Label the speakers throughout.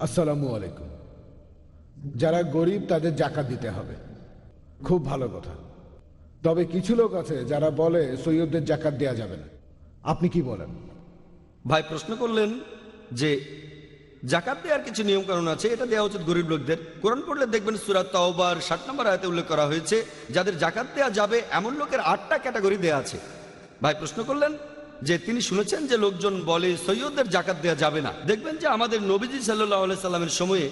Speaker 1: আসসালামু আলাইকুম। যারা গরিব, তাদের জাকাত দিতে হবে। খুব ভালো কথা। তবে কিছু লোক আছে যারা বলে সৈয়দদের জাকাত দেওয়া যাবে না। আপনি কি বলেন?
Speaker 2: ভাই, প্রশ্ন করলেন যে জাকাত দেওয়ার কিছু নিয়ম কানুন আছে, এটা দেওয়া উচিত গরিব লোকদের। কোরআন পড়লে দেখবেন সুরাত তাওবার ষাট নম্বর আয়তে উল্লেখ করা হয়েছে, যাদের জাকাত দেওয়া যাবে, এমন লোকের আটটা ক্যাটাগরি দেওয়া আছে। ভাই, প্রশ্ন করলেন? যে তিনি শুনেছেন যে লোকজন বলে সৈয়দদের জাকাত দেওয়া যাবে না। দেখবেন যে আমাদের নবীজি সাল্লাহ সাল্লামের সময়ে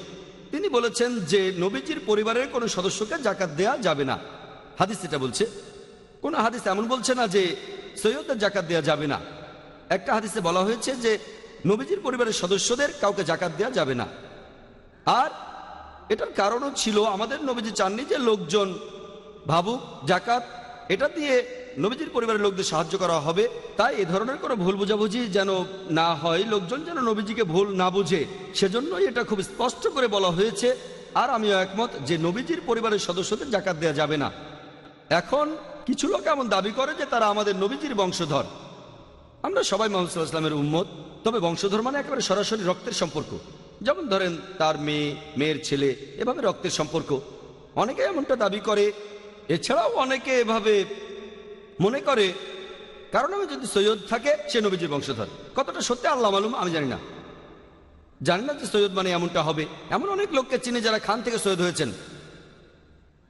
Speaker 2: তিনি বলেছেন যে নবীজির পরিবারের কোনো সদস্যকে জাকাত দেওয়া যাবে না। হাদিস এটা বলছে। কোন হাদিস এমন বলছে না যে সৈয়দদের জাকাত দেওয়া যাবে না। একটা হাদিসে বলা হয়েছে যে নবীজির পরিবারের সদস্যদের কাউকে জাকাত দেওয়া যাবে না। আর এটার কারণও ছিল, আমাদের নবীজি চাননি যে লোকজন ভাবুক, জাকাত, এটা দিয়ে নবীজির পরিবারের লোকদের সাহায্য করা হবে। তাই এ ধরনের কোনো ভুল বোঝাবুঝি যেন না হয়, লোকজন যেন নবীজিকে ভুল না বুঝে, সেজন্যই এটা খুব স্পষ্ট করে বলা হয়েছে। আর আমিও একমত যে নবীজির পরিবারের সদস্যদের জাকাত দেওয়া যাবে না। এখন কিছু লোক এমন দাবি করে যে তারা আমাদের নবীজির বংশধর। আমরা সবাই মোহাম্মদ ইসলামের উম্মত, তবে বংশধর মানে একেবারে সরাসরি রক্তের সম্পর্ক। যেমন ধরেন তার মেয়ে, মেয়ের ছেলে, এভাবে রক্তের সম্পর্ক। অনেকে এমনটা দাবি করে। এছাড়াও অনেকে এভাবে মনে করে, কারণ আমি যদি সৈয়দ থাকে, সে নবীজির বংশধর। কতটা সত্যি আল্লাহ মালুম, আমি জানি না। জানি না যে সৈয়দ মানে এমনটা হবে। এমন অনেক লোককে চিনি যারা খান থেকে সৈয়দ হয়েছেন।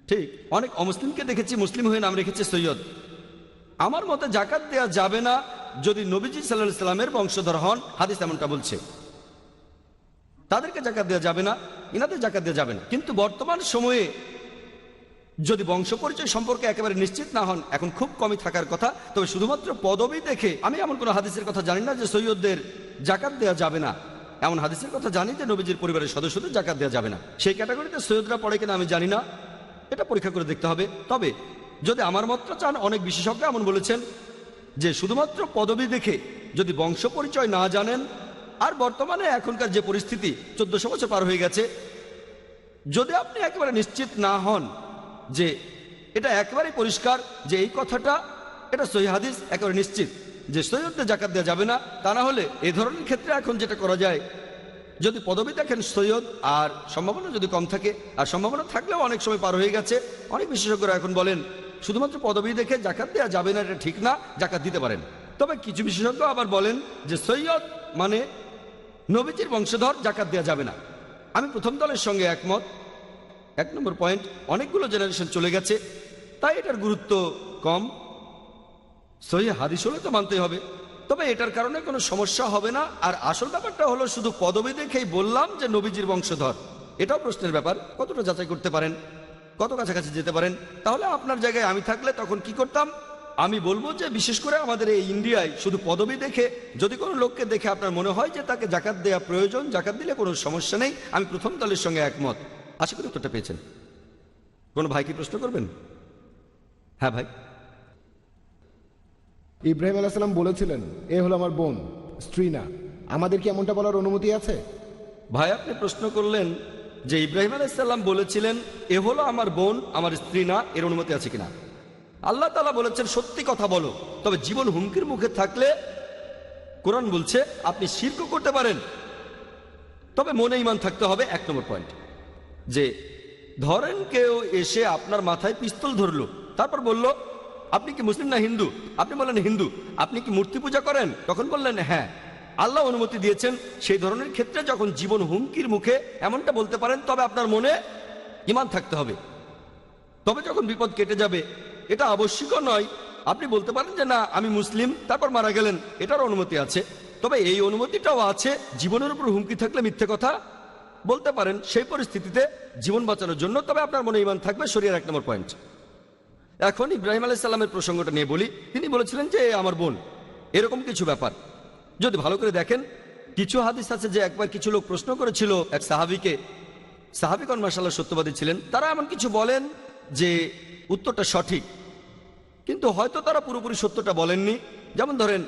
Speaker 2: ঠিক, অনেক অমুসলিমকে দেখেছি, মুসলিম হয়ে নাম রেখেছে সৈয়দ। আমার মতে জাকাত দেওয়া যাবে না যদি নবীজি সাল্লাহ সাল্লামের বংশধর হন, হাদিস এমনটা বলছে। তাদেরকে জাকাত দেওয়া যাবে না, ইনাদের জাকাত দেওয়া যাবে না। কিন্তু বর্তমান সময়ে যদি বংশ পরিচয় সম্পর্কে একেবারে নিশ্চিত না হন, এখন খুব কমই থাকার কথা। তবে শুধুমাত্র পদবি দেখে আমি এমন কোনো হাদিসের কথা জানি না যে সৈয়দদের জাকাত দেওয়া যাবে না। এমন হাদিসের কথা জানি যে নবীজির পরিবারের সদস্যদের জাকাত দেওয়া যাবে না। সেই ক্যাটাগরিতে সৈয়দরা পড়ে কিনা আমি জানি না। এটা পরীক্ষা করে দেখতে হবে। তবে যদি আমার মতটা চান, অনেক বিশেষজ্ঞ এমন বলেছেন যে শুধুমাত্র পদবি দেখে যদি বংশ পরিচয় না জানেন, আর বর্তমানে এখনকার যে পরিস্থিতি, চোদ্দশো বছর পার হয়ে গেছে, যদি আপনি একেবারে নিশ্চিত না হন যে এটা একেবারে পরিষ্কার যে এই কথাটা, এটা সহি হাদিস একেবারে নিশ্চিত। যে সৈয়দদের জাকাত দেওয়া যাবে না, তা না হলে এ ধরনের ক্ষেত্রে এখন যেটা করা যায়, যদি পদবি দেখেন সৈয়দ, আর সম্ভাবনা যদি কম থাকে, আর সম্ভাবনা থাকলেও অনেক সময় পার হয়ে গেছে, অনেক বিশেষজ্ঞরা এখন বলেন, শুধুমাত্র পদবি দেখে জাকাত দেওয়া যাবে না, এটা ঠিক না, জাকাত দিতে পারেন। তবে কিছু বিশেষজ্ঞ আবার বলেন যে সৈয়দ মানে নবীজির বংশধর জাকাত দেওয়া যাবে না। আমি প্রথম দলের সঙ্গে একমত এক নম্বর পয়েন্ট অনেকগুলো জেনারেশন চলে গেছে, তাই এটার গুরুত্ব কম। সহি হাদিস হলে তো মানতেই হবে। তবে এটার কারণে কোনো সমস্যা হবে না। আর আসল ব্যাপারটা হলো, শুধু পদবি দেখেই বললাম যে নবীজির বংশধর। এটাও প্রশ্নের ব্যাপার, কতটা যাচাই করতে পারেন, কত কাছাকাছি যেতে পারেন? তাহলে আপনার জায়গায় আমি থাকলে তখন কি করতাম? আমি বলব যে বিশেষ করে আমাদের এই ইন্ডিয়ায় শুধু পদবি দেখে, যদি কোনো লোককে দেখে আপনার মনে হয় যে তাকে জাকাত দেওয়া প্রয়োজন, জাকাত দিলে কোনো সমস্যা নেই, আমি প্রথম দলের সঙ্গে একমত। আশা করি উত্তরটা পেয়েছেন। কোনো ভাই কি প্রশ্ন করবেন? হ্যাঁ ভাই।
Speaker 1: ইব্রাহিম আলাইসাল্লাম বলেছিলেন এ হলো আমার বোন স্ত্রী না। আমাদের কি এমনটা বলার অনুমতি আছে?
Speaker 2: ভাই আপনি প্রশ্ন করলেন যে ইব্রাহিম আলাইসাল্লাম বলেছিলেন এ হলো আমার বোন আমার স্ত্রী না এর অনুমতি আছে কিনা? আল্লাহ তালা বলেছেন সত্যি কথা বলো। তবে জীবন হুমকির মুখে থাকলে কোরআন বলছে আপনি শির্ক করতে পারেন। তবে মনে ইমান থাকতে হবে এক নম্বর পয়েন্ট। যে, ধরেন কেউ এসে আপনার মাথায় পিস্তল ধরলো, তারপর বলল, আপনি কি মুসলিম না হিন্দু? আপনি বললেন, হিন্দু। আপনি কি মূর্তি পূজা করেন? তখন বললেন হ্যাঁ। আল্লাহ অনুমতি দিয়েছেন, সেই ধরনের ক্ষেত্রে যখন জীবন হুমকির মুখে এমনটা বলতে পারেন, তবে আপনার মনে ইমান থাকতে হবে। তবে যখন বিপদ কেটে যাবে, এটা আবশ্যকও নয়। আপনি বলতে পারেন যে, না, আমি মুসলিম। তারপর মারা গেলেন এটার অনুমতি আছে। তবে এই অনুমতিটাও আছে, জীবনের উপর হুমকি থাকলে মিথ্যে কথা বলতে পারেন সেই পরিস্থিতিতে জীবন বাঁচানোর জন্য, তবে আপনার মনে ইমান থাকবে শরীরের এক নম্বর পয়েন্ট এখন ইব্রাহিম আলাইসাল্লামের প্রসঙ্গটা নিয়ে বলি। তিনি বলেছিলেন যে আমার বোন, এরকম কিছু ব্যাপার। যদি ভালো করে দেখেন, কিছু হাদিস আছে যে একবার কিছু লোক প্রশ্ন করেছিল এক সাহাবিকে সাহাবিকন মাসাল্লাহ সত্যবাদী ছিলেন, তারা এমন কিছু বলেন যে উত্তরটা সঠিক। কিন্তু হয়তো তারা পুরোপুরি সত্যটা বলেননি। যেমন ধরেন,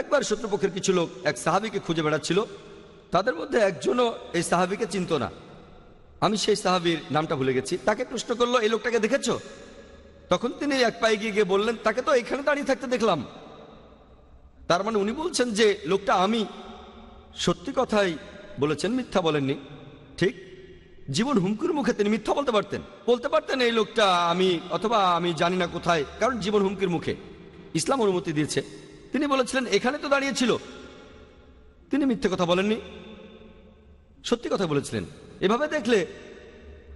Speaker 2: একবার শত্রুপক্ষের কিছু লোক এক সাহাবিকে খুঁজে বেড়াচ্ছিল তাদের মধ্যে একজনও এই সাহাবিকে চিনত না। আমি সেই সাহাবির নামটা ভুলে গেছি। তাকে প্রশ্ন করল, এই লোকটাকে দেখেছ? তখন তিনি এক পায়ে গিয়ে গিয়ে বললেন, তাকে তো এখানে দাঁড়িয়ে থাকতে দেখলাম। তার মানে উনি বলছেন যে, লোকটা আমি। সত্যি কথাই বলেছেন, মিথ্যা বলেননি। ঠিক, জীবন হুমকির মুখে তিনি মিথ্যা বলতে পারতেন। বলতে পারতেন, এই লোকটা আমি অথবা আমি জানি না কোথায়। কারণ জীবন হুমকির মুখে। ইসলাম অনুমতি দিয়েছে। তিনি বলেছিলেন, এখানে তো দাঁড়িয়েছিল তিনি মিথ্যে কথা বলেননি। সত্যি কথা বলেছিলেন। এভাবে দেখলে,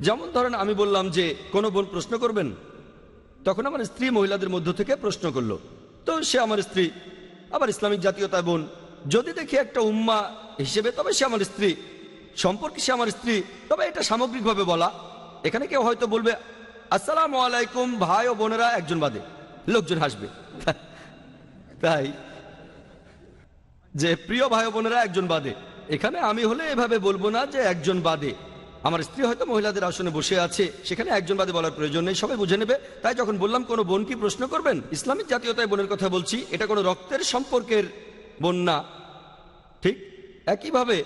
Speaker 2: যেমন ধরেন আমি বললাম যে, কোনো বোন প্রশ্ন করবেন? তখন আমার স্ত্রী মহিলাদের মধ্য থেকে প্রশ্ন করল। তো সে আমার স্ত্রী, আবার ইসলামিক জাতীয়তায় বোন, যদি দেখি একটা উম্মা হিসেবে, তবে সে আমার স্ত্রী। সম্পর্কে সে আমার স্ত্রী, তবে এটা সামগ্রিকভাবে বলা। এখানে কেউ হয়তো বলবে, আসসালামু আলাইকুম ভাই ও বোনেরা, একজন বাদে, লোকজন হাসবে। তাই, যে প্রিয় ভাই বোনেরা, একজন বাদে। এখানে আমি হলে এভাবে বলব না যে একজন বাদে। আমার স্ত্রী হয়তো মহিলাদের আসনে বসে আছে, সেখানে একজন বাদে বলার প্রয়োজন নেই, সবাই বুঝে নেবে। তাই যখন বললাম, কোনো বোন কি প্রশ্ন করবেন? ইসলামিক জাতীয়তায় বোনের কথা বলছি, এটা কোনো রক্তের সম্পর্কের বোন না। ঠিক একইভাবে,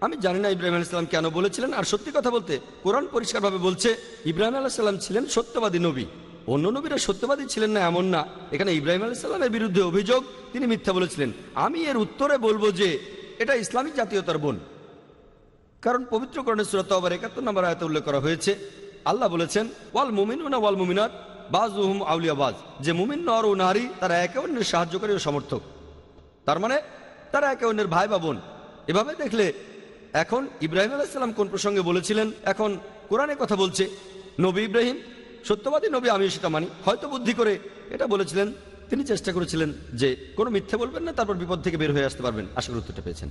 Speaker 2: আমি জানি না ইব্রাহিম আলাইসাল্লাম কেন বলেছিলেন, আর সত্যি কথা বলতে, কোরআন পরিষ্কারভাবে বলছে, ইব্রাহিম আলাইসাল্লাম ছিলেন সত্যবাদী নবী। অন্য নবীরা সত্যবাদী ছিলেন না, এমন না। এখানে ইব্রাহিম আলাইসাল্লামের বিরুদ্ধে অভিযোগ, তিনি মিথ্যা বলেছিলেন। আমি এর উত্তরে বলব যে এটা ইসলামিক জাতীয়তার বোন। কারণ পবিত্র করণের সুরত আবার একাত্তর নম্বর আয়তে উল্লেখ করা হয়েছে, আল্লাহ বলেছেন, ওয়াল মুমিন না ওয়াল মুমিনাত বাজ উহুম আউলিয়া বাজ যে মুমিন, নর ও নারী, তারা একে অন্যের সাহায্যকারী ও সমর্থক। তার মানে তারা একে অন্যের ভাই বা বোন। এভাবে দেখলে, এখন ইব্রাহিম আলাইসাল্লাম কোন প্রসঙ্গে বলেছিলেন? এখন কোরআনে কথা বলছে, নবী ইব্রাহিম, সত্যবাদী নবী আমি সেটা মানি। হয়তো বুদ্ধি করে এটা বলেছিলেন তিনি চেষ্টা করেছিলেন যে কোনো মিথ্যে বলবেন না, তারপর বিপদ থেকে বের হয়ে আসতে পারবেন। আশা করি উত্তরটা পেয়েছেন।